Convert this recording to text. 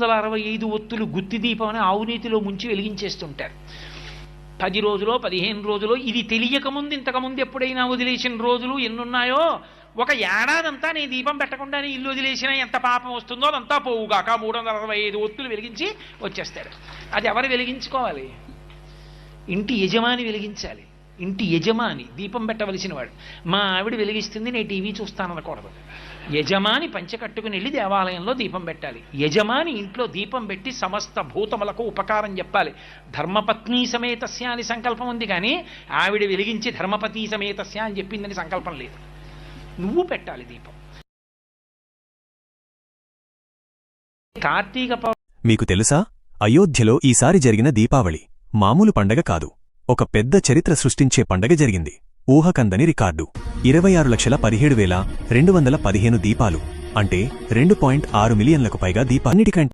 వందల అరవై ఐదు ఒత్తులు గుత్తి దీపం అని ఆవునీతిలో ముంచి వెలిగించేస్తుంటారు. పది రోజులో పదిహేను రోజులో ఇది తెలియకముందు ఇంతకుముందు ఎప్పుడైనా వదిలేసిన రోజులు ఎన్నున్నాయో? ఒక ఏడాదంతా నేను దీపం పెట్టకుండానే ఇల్లు వదిలేసినా ఎంత పాపం వస్తుందో అదంతా పోవుగాక మూడు వందల అరవై ఐదు ఒత్తులు వెలిగించి వచ్చేస్తాడు అది ఎవరు వెలిగించుకోవాలి? ఇంటి యజమాని వెలిగించాలి. ఇంటి యజమాని దీపం పెట్టవలసిన వాడు మా ఆవిడ వెలిగిస్తుంది నేను టీవీ చూస్తాననకూడదు. యజమాని పంచె కట్టుకుని వెళ్ళి దేవాలయంలో దీపం పెట్టాలి. యజమాని ఇంట్లో దీపం పెట్టి సమస్త భూతములకు ఉపకారం చెప్పాలి. ధర్మపత్ని సమేతస్య అని సంకల్పం ఉంది కానీ ఆవిడ వెలిగించి ధర్మపతి సమేతస్య అని చెప్పిందని సంకల్పం లేదు. నువ్వు పెట్టాలి దీపం. కార్తీక మీకు తెలుసా? అయోధ్యలో ఈసారి జరిగిన దీపావళి మామూలు పండగ కాదు. ఒక పెద్ద చరిత్ర సృష్టించే పండగ జరిగింది. ఊహకందని రికార్డు. ఇరవై ఆరు లక్షల పదిహేడు వేల రెండు వందల పదిహేను దీపాలు. అంటే రెండు పాయింట్ ఆరు మిలియన్లకు పైగా దీపాన్నిటికంటే